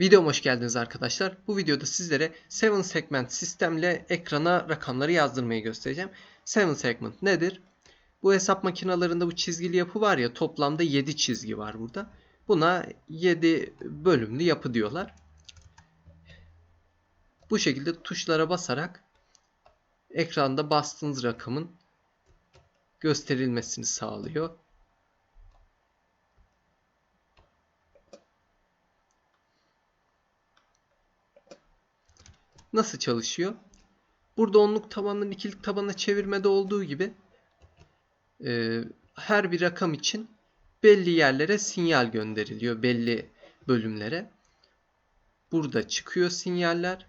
Videoma hoş geldiniz arkadaşlar. Bu videoda sizlere 7 segment sistemle ekrana rakamları yazdırmayı göstereceğim. 7 segment nedir? Bu hesap makinelerinde bu çizgili yapı var ya toplamda 7 çizgi var burada. Buna 7 bölümlü yapı diyorlar. Bu şekilde tuşlara basarak ekranda bastığınız rakamın gösterilmesini sağlıyor. Nasıl çalışıyor? Burada onluk tabandan ikilik tabana çevirmede olduğu gibi e, her bir rakam için belli yerlere sinyal gönderiliyor. Belli bölümlere. Burada çıkıyor sinyaller.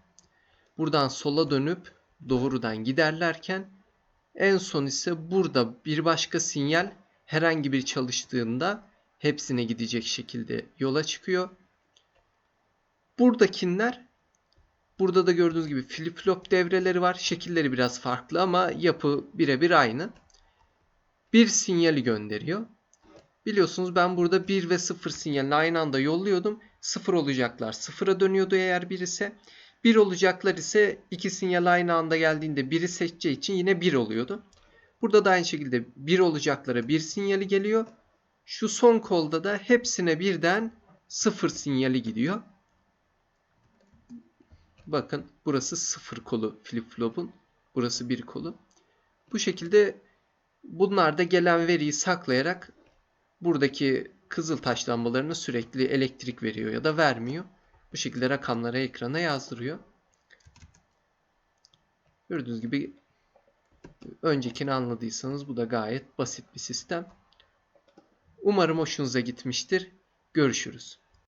Buradan sola dönüp doğrudan giderlerken en son ise burada bir başka sinyal herhangi bir çalıştığında hepsine gidecek şekilde yola çıkıyor. Buradakiler Burada da gördüğünüz gibi flip flop devreleri var. Şekilleri biraz farklı ama yapı birebir aynı. Bir sinyali gönderiyor. Biliyorsunuz ben burada 1 ve 0 sinyalini aynı anda yolluyordum. 0 olacaklar 0'a dönüyordu eğer 1 ise. 1 olacaklar ise iki sinyal aynı anda geldiğinde 1'i seçeceği için yine 1 oluyordu. Burada da aynı şekilde 1 olacaklara 1 sinyali geliyor. Şu son kolda da hepsine birden 0 sinyali gidiyor. Bakın burası sıfır kolu flip flop'un. Burası bir kolu. Bu şekilde bunlar da gelen veriyi saklayarak buradaki kızıl taş lambalarına sürekli elektrik veriyor ya da vermiyor. Bu şekilde rakamları ekrana yazdırıyor. Gördüğünüz gibi öncekini anladıysanız bu da gayet basit bir sistem. Umarım hoşunuza gitmiştir. Görüşürüz.